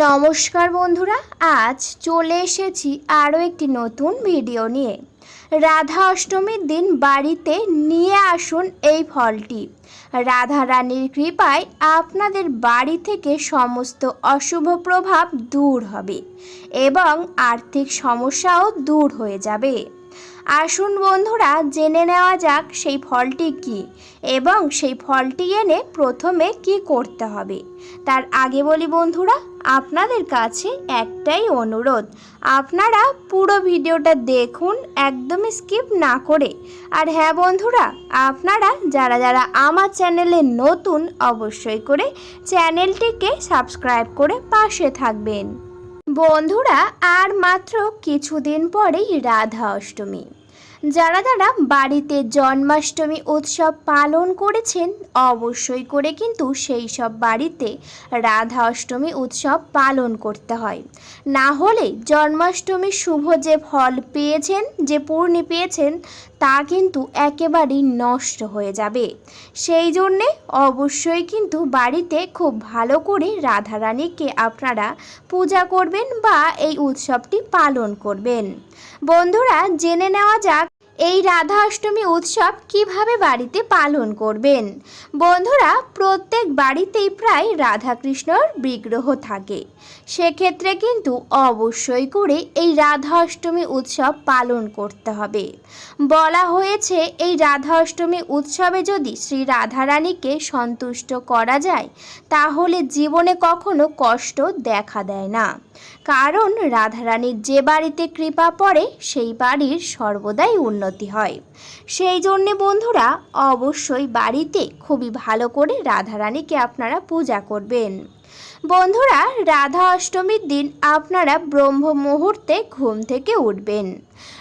নমস্কার বন্ধুরা, আজ চলে এসেছি আরও একটি নতুন ভিডিও নিয়ে। রাধা অষ্টমীর দিন বাড়িতে নিয়ে আসুন এই ফলটি। রাধা রানীর কৃপায় আপনাদের বাড়ি থেকে সমস্ত অশুভ প্রভাব দূর হবে এবং আর্থিক সমস্যাও দূর হয়ে যাবে। আসুন বন্ধুরা, জেনে নেওয়া যাক সেই ফলটি কি এবং সেই ফলটি এনে প্রথমে কি করতে হবে। তার আগে বলি বন্ধুরা, আপনাদের কাছে একটাই অনুরোধ, আপনারা পুরো ভিডিওটা দেখুন, একদমই স্কিপ না করে। আর হ্যাঁ বন্ধুরা, আপনারা যারা যারা আমার চ্যানেলে নতুন, অবশ্যই করে চ্যানেলটিকে সাবস্ক্রাইব করে পাশে থাকবেন। বন্ধুরা আর মাত্র কিছুদিন পরেই রাধা অষ্টমী। যারা যারা বাড়িতে জন্মাষ্টমী উৎসব পালন করেছেন, অবশ্যই করে কিন্তু সেই সব বাড়িতে রাধা অষ্টমী উৎসব পালন করতে হয়। না হলে জন্মাষ্টমীর শুভ যে ফল পেয়েছেন, যে পূর্ণি পেয়েছেন, তা কিন্তু একেবারেই নষ্ট হয়ে যাবে। সেই জন্যে অবশ্যই কিন্তু বাড়িতে খুব ভালো করে রাধারানীকে আপনারা পূজা করবেন বা এই উৎসবটি পালন করবেন। বন্ধুরা, জেনে নেওয়া যাক এই রাধা অষ্টমী উৎসব কীভাবে বাড়িতে পালন করবেন? বন্ধুরা, প্রত্যেক বাড়িতেই প্রায় রাধাকৃষ্ণর বিগ্রহ থাকে। সেক্ষেত্রে কিন্তু অবশ্যই করে এই রাধা অষ্টমী উৎসব পালন করতে হবে। বলা হয়েছে, এই রাধা অষ্টমী উৎসবে যদি শ্রী রাধারানীকে সন্তুষ্ট করা যায়, তাহলে জীবনে কখনো কষ্ট দেখা দেয় না। কারণ রাধারানীর যে বাড়িতে কৃপা পড়ে, সেই বাড়ির সর্বদাই উন্নতি হয়। সেই জন্যে বন্ধুরা, অবশ্যই বাড়িতে খুবই ভালো করে রাধারানীকে আপনারা পূজা করবেন। বন্ধুরা, রাধা অষ্টমীর দিন আপনারা ব্রহ্ম মুহূর্তে ঘুম থেকে উঠবেন।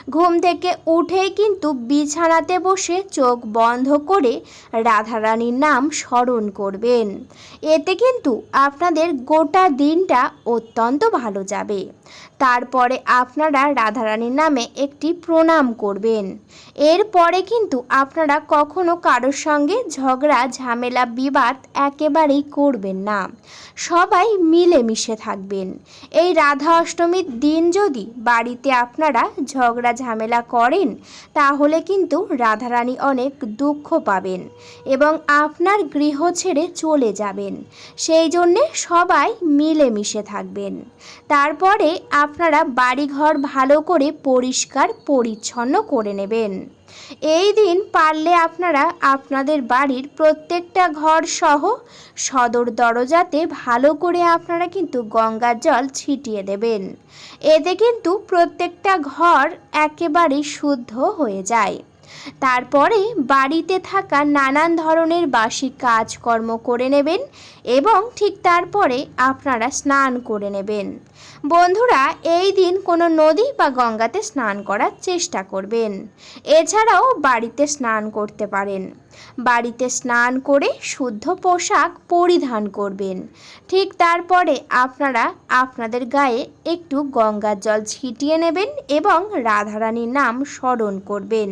ঘুম থেকে উঠেই কিন্তু বিছানাতে বসে চোখ বন্ধ করে রাধারানীর নাম স্মরণ করবেন। এতে কিন্তু আপনাদের গোটা দিনটা অত্যন্ত ভালো যাবে। তারপরে আপনারা রাধারানীর নামে একটি প্রণাম করবেন। এরপরে কিন্তু আপনারা কখনো কারোর সঙ্গে ঝগড়া, ঝামেলা, বিবাদ একেবারেই করবেন না। সবাই মিলেমিশে থাকবেন। এই রাধা অষ্টমীর দিন যদি বাড়িতে আপনারা ঝগড়া ঝামেলা করেন, তাহলে কিন্তু রাধারানী অনেক দুঃখ পাবেন এবং আপনার গৃহ ছেড়ে চলে যাবেন। সেই জন্যে সবাই মিলেমিশে থাকবেন। তারপরে আপনারা বাড়িঘর ভালো করে পরিষ্কার পরিচ্ছন্ন করে নেবেন। এই দিন পারলে আপনারা আপনাদের বাড়ির প্রত্যেকটা ঘর সহ সদর দরজাতে ভালো করে আপনারা কিন্তু গঙ্গার জল ছিটিয়ে দেবেন। এতে কিন্তু প্রত্যেকটা ঘর একেবারেই শুদ্ধ হয়ে যায়। তারপরে বাড়িতে থাকা নানান ধরনের বাসি কাজকর্ম করে নেবেন এবং ঠিক তারপরে আপনারা স্নান করে নেবেন। বন্ধুরা, এই দিন কোনো নদী বা গঙ্গাতে স্নান করার চেষ্টা করবেন। এছাড়াও বাড়িতে স্নান করতে পারেন। বাড়িতে স্নান করে শুদ্ধ পোশাক পরিধান করবেন। ঠিক তারপরে আপনারা আপনাদের গায়ে একটু গঙ্গার জল ছিটিয়ে নেবেন এবং রাধারানীর নাম স্মরণ করবেন।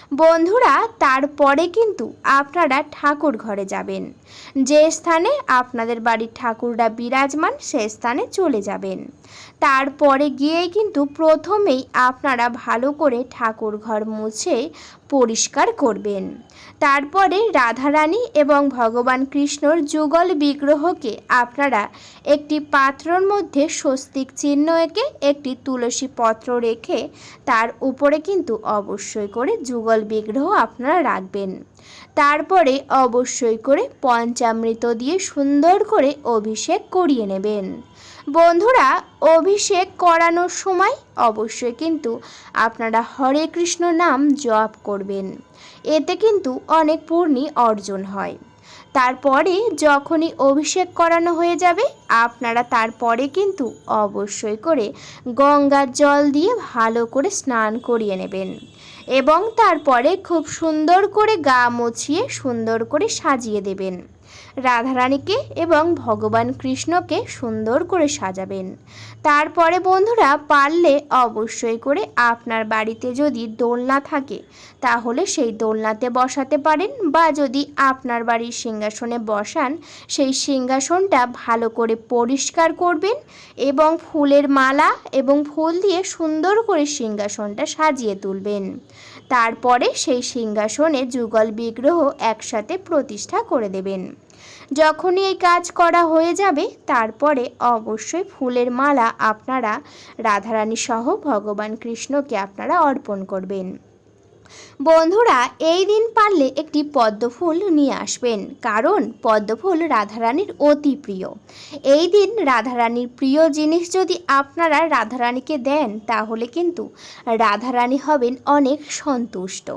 বন্ধুরা, তারপরে কিন্তু আপনারা ঠাকুর ঘরে যাবেন। যে স্থানে আপনাদের বাড়ির ঠাকুররা বিরাজমান, সে স্থানে চলে যাবেন। তারপরে গিয়েই কিন্তু প্রথমেই আপনারা ভালো করে ঠাকুর ঘর মুছে পরিষ্কার করবেন। তারপরে রাধারানী এবং ভগবান কৃষ্ণর যুগল বিগ্রহকে আপনারা একটি পাত্রর মধ্যে স্বস্তিক চিহ্ন এঁকে একটি তুলসী পত্র রেখে তার উপরে কিন্তু অবশ্যই করে যুগল বিগ্রহ আপনারা রাখবেন। তারপরে অবশ্যই করে পঞ্চামৃত দিয়ে সুন্দর করে অভিষেক করিয়ে নেবেন। বন্ধুরা, অভিষেক করানোর সময় অবশ্যই কিন্তু আপনারা হরে কৃষ্ণ নাম জপ করবেন। এতে কিন্তু অনেক পূর্ণি অর্জন হয়। তারপরে যখনই অভিষেক করানো হয়ে যাবে, আপনারা তারপরে কিন্তু অবশ্যই করে গঙ্গার জল দিয়ে ভালো করে স্নান করিয়ে নেবেন। এবং তারপরে খুব সুন্দর করে গা মুছিয়ে সুন্দর করে সাজিয়ে দেবেন। রাধারানীকে এবং ভগবান কৃষ্ণকে সুন্দর করে সাজাবেন। তারপরে বন্ধুরা পারলে অবশ্যই করে আপনার বাড়িতে যদি দোলনা থাকে, তাহলে সেই দোলনাতে বসাতে পারেন বা যদি আপনার বাড়ির সিংহাসনে বসান, সেই সিংহাসনটা ভালো করে পরিষ্কার করবেন এবং ফুলের মালা এবং ফুল দিয়ে সুন্দর করে সিংহাসনটা সাজিয়ে তুলবেন। তারপরে সেই সিংহাসনে যুগল বিগ্রহ একসাথে প্রতিষ্ঠা করে দেবেন। যখনই এই কাজ করা হয়ে যাবে, তারপরে অবশ্যই ফুলের মালা আপনারা রাধারানী সহ ভগবান কৃষ্ণকে আপনারা অর্পণ করবেন। বন্ধুরা, এই দিন পারলে একটি পদ্মফুল নিয়ে আসবেন। কারণ পদ্মফুল রাধারানীর অতি প্রিয়। এই দিন রাধারানীর প্রিয় জিনিস যদি আপনারা রাধারানীকে দেন, তাহলে কিন্তু রাধারানী হবেন অনেক সন্তুষ্ট।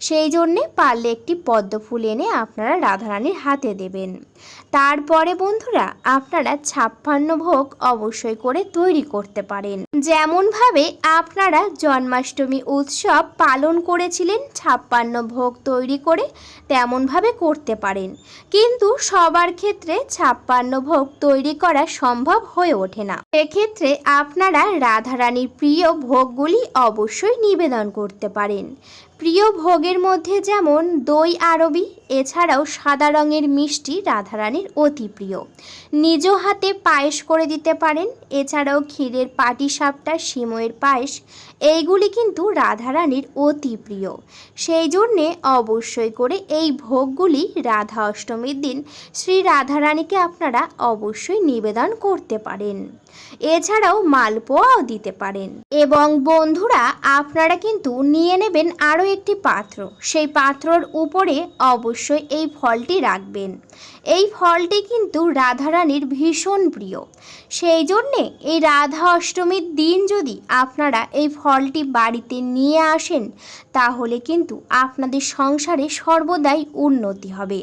সেই জন্যে পারলে একটি পদ্ম ফুল এনে আপনারা রাধারানীর হাতে দেবেন। তারপরে বন্ধুরা, আপনারা ছাপ্পান্ন ভোগ অবশ্যই করে তৈরি করতে পারেন। যেমনভাবে আপনারা জন্মাষ্টমী উৎসব পালন করেছিলেন, ছাপ্পান্ন ভোগ তৈরি করে তেমনভাবে করতে পারেন। কিন্তু সবার ক্ষেত্রে ছাপ্পান্ন ভোগ তৈরি করা সম্ভব হয়ে ওঠে না। এক্ষেত্রে আপনারা রাধারানীর প্রিয় ভোগগুলি অবশ্যই নিবেদন করতে পারেন। প্রিয় ভোগের মধ্যে যেমন দই আরবি, এছাড়াও সাদা রঙের মিষ্টি রাধারানীর অতি প্রিয়। নিজ হাতে পায়েস করে দিতে পারেন, এছাড়াও ক্ষীরের পাটিসাপটা, সিময়ের পায়েস এইগুলি কিন্তু রাধারানীর অতি প্রিয়। সেই জন্যে অবশ্যই করে এই ভোগগুলি রাধা অষ্টমীর দিন শ্রী রাধারানীকে আপনারা অবশ্যই নিবেদন করতে পারেন। এছাড়াও মালপোয়াও দিতে পারেন। এবং বন্ধুরা, আপনারা কিন্তু নিয়ে নেবেন আরও একটি পাত্র। সেই পাত্রর উপরে অবশ্যই এই ফলটি রাখবেন। এই ফলটি কিন্তু রাধারানীর ভীষণ প্রিয়। সেই জন্যে এই রাধা অষ্টমীর দিন যদি আপনারা এই ফলটি বাড়িতে নিয়ে আসেন, তাহলে কিন্তু আপনাদের সংসারে সর্বদাই উন্নতি হবে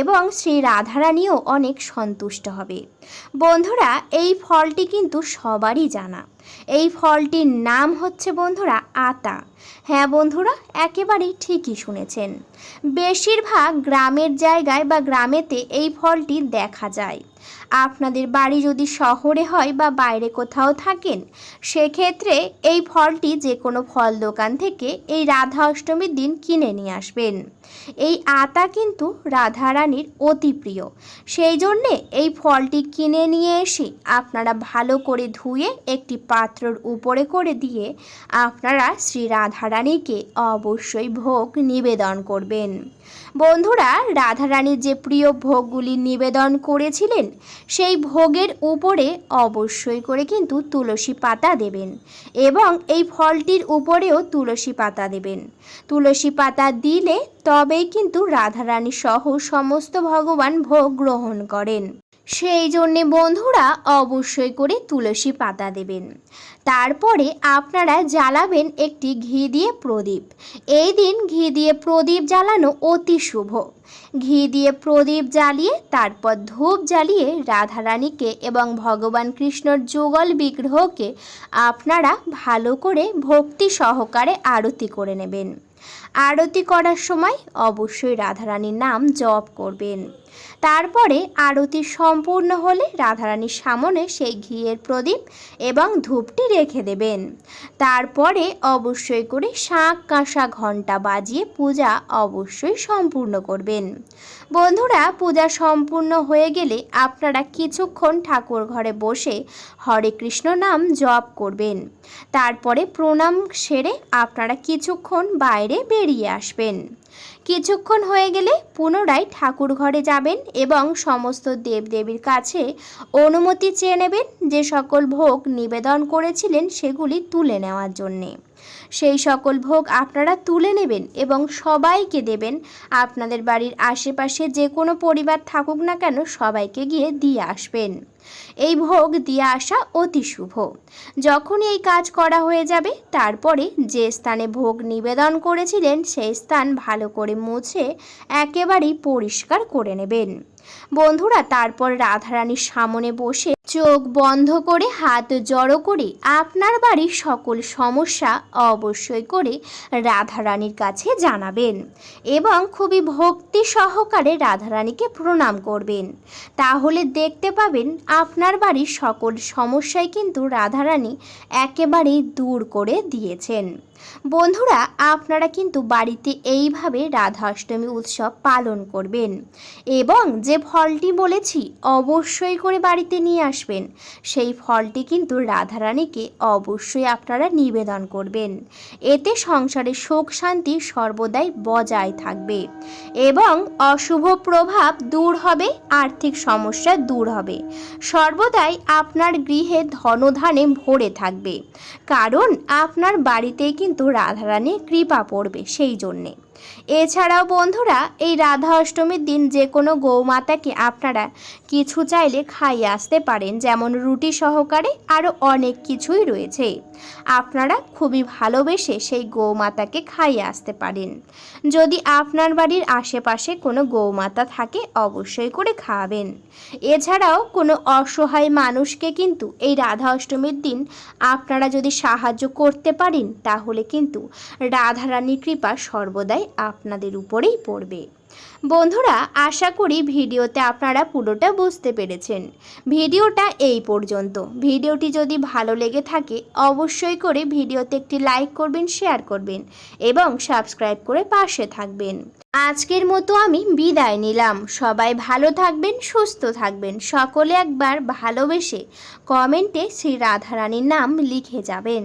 এবং শ্রী রাধারানীও অনেক সন্তুষ্ট হবে। বন্ধুরা, এই ফলটি কিন্তু সবারই জানা। এই ফলটির নাম হচ্ছে বন্ধুরা আতা। হ্যাঁ বন্ধুরা, একেবারেই ঠিকই শুনেছেন। বেশিরভাগ গ্রামের জায়গায় বা গ্রামেতে এই ফলটি দেখা যায়। আপনাদের বাড়ি যদি শহরে হয় বা বাইরে কোথাও থাকেন, সেক্ষেত্রে এই ফলটি যে কোনো ফল দোকান থেকে এই রাধা অষ্টমীর দিন কিনে নিয়ে আসবেন। এই আতা কিন্তু রাধারানীর অতি প্রিয়। সেই জন্যে এই ফলটি কিনে নিয়ে এসে আপনারা ভালো করে ধুয়ে একটি পাত্রর উপরে করে দিয়ে আপনারা শ্রী রাধারানীকে অবশ্যই ভোগ নিবেদন করবেন। বন্ধুরা রাধারানীর যে প্রিয় ভোগগুলি নিবেদন করেছিলেন সেই ভোগের উপরে অবশ্যই করে কিন্তু তুলসী পাতা দেবেন এবং এই ফলটির উপরেও তুলসী পাতা দেবেন। তুলসী পাতা দিলে তবেই কিন্তু রাধারানী সহ সমস্ত ভগবান ভোগ গ্রহণ করেন। সেই জন্যে বন্ধুরা অবশ্যই করে তুলসী পাতা দেবেন। তারপরে আপনারা জ্বালাবেন একটি ঘি দিয়ে প্রদীপ। এই দিন ঘি দিয়ে প্রদীপ জ্বালানো অতি শুভ। ঘি দিয়ে প্রদীপ জ্বালিয়ে, তারপর ধূপ জ্বালিয়ে রাধারানীকে এবং ভগবান কৃষ্ণর যুগল বিগ্রহকে আপনারা ভালো করে ভক্তি সহকারে আরতি করে নেবেন। আরতি করার সময় অবশ্যই রাধারানীর নাম জপ করবেন। তারপরে আরতি সম্পূর্ণ হলে রাধারানীর সামনে সেই ঘিয়ের প্রদীপ এবং ধূপটি রেখে দেবেন। তারপরে অবশ্যই করে শাঁখ কাঁসা ঘণ্টা বাজিয়ে পূজা অবশ্যই সম্পূর্ণ করবেন। বন্ধুরা, পূজা সম্পূর্ণ হয়ে গেলে আপনারা কিছুক্ষণ ঠাকুর ঘরে বসে হরে কৃষ্ণ নাম জপ করবেন। তারপরে প্রণাম সেরে আপনারা কিছুক্ষণ বাইরে বেরিয়ে আসবেন। কিছুক্ষণ হয়ে গেলে পুনরায় ঠাকুর ঘরে যাবেন এবং সমস্ত দেবদেবীর কাছে অনুমতি চেয়ে নেবেন যে সকল ভোগ নিবেদন করেছিলেন সেগুলি তুলে নেওয়ার জন্যে। সেই সকল ভোগ আপনারা তুলে নেবেন এবং সবাইকে দেবেন। আপনাদের বাড়ির আশেপাশে যে কোনো পরিবার থাকুক না কেন সবাইকে গিয়ে দিয়ে আসবেন। এই ভোগ দিয়ে আসা অতি শুভ। যখনই এই কাজ করা হয়ে যাবে, তারপরে যে স্থানে ভোগ নিবেদন করেছিলেন, সেই স্থান ভালো করে মুছে একেবারেই পরিষ্কার করে নেবেন। বন্ধুরা, তারপর রাধারানীর সামনে বসে চোখ বন্ধ করে, হাত জড়ো করে আপনার বাড়ির সকল সমস্যা অবশ্যই করে রাধারানীর কাছে জানাবেন এবং খুবই ভক্তি সহকারে রাধারানীকে প্রণাম করবেন। তাহলে দেখতে পাবেন আপনার বাড়ির সকল সমস্যাই কিন্তু রাধারানী একেবারেই দূর করে দিয়েছেন। বন্ধুরা, আপনারা কিন্তু বাড়িতে এইভাবে রাধাষ্টমী উৎসব পালন করবেন। এবং যে ফলটি বলেছি, অবশ্যই করে বাড়িতে নিয়ে আসবেন। সেই ফলটি কিন্তু রাধারানীকে অবশ্যই আপনারা নিবেদন করবেন। এতে সংসারে সুখ শান্তি সর্বদাই বজায় থাকবে। এবং অশুভ প্রভাব দূর হবে, আর্থিক সমস্যা দূর হবে। সর্বদাই আপনার গৃহে ধনধানে ভরে থাকবে। কারণ আপনার বাড়িতেই কিন্তু রাধারানীর কৃপা পড়বে সেই জন্যে। এছাড়াও বন্ধুরা, এই রাধা অষ্টমীর দিন যে কোনো গৌমাতাকে আপনারা কিছু চাইলে খাইয়ে আসতে পারেন, যেমন রুটি সহকারে আরও অনেক কিছুই রয়েছে। আপনারা খুবই ভালোবেসে সেই গৌমাতাকে খাইয়ে আসতে পারেন। যদি আপনার বাড়ির আশেপাশে কোনো গৌমাতা থাকে, অবশ্যই করে খাওয়াবেন এছাড়াও কোনো অসহায় মানুষকে কিন্তু এই রাধা অষ্টমীর দিন আপনারা যদি সাহায্য করতে পারেন তাহলে কিন্তু রাধারানীর কৃপা সর্বদাই আপনাদের উপরেই পড়বে। বন্ধুরা, আশা করি ভিডিওতে আপনারা পুরোটা বুঝতে পেরেছেন। ভিডিওটা এই পর্যন্ত। ভিডিওটি যদি ভালো লেগে থাকে, অবশ্যই করে ভিডিওতে একটি লাইক করবেন, শেয়ার করবেন এবং সাবস্ক্রাইব করে পাশে থাকবেন। আজকের মতো আমি বিদায় নিলাম। সবাই ভালো থাকবেন, সুস্থ থাকবেন। সকলে একবার ভালোবেসে কমেন্টে শ্রী রাধারানীর নাম লিখে যাবেন।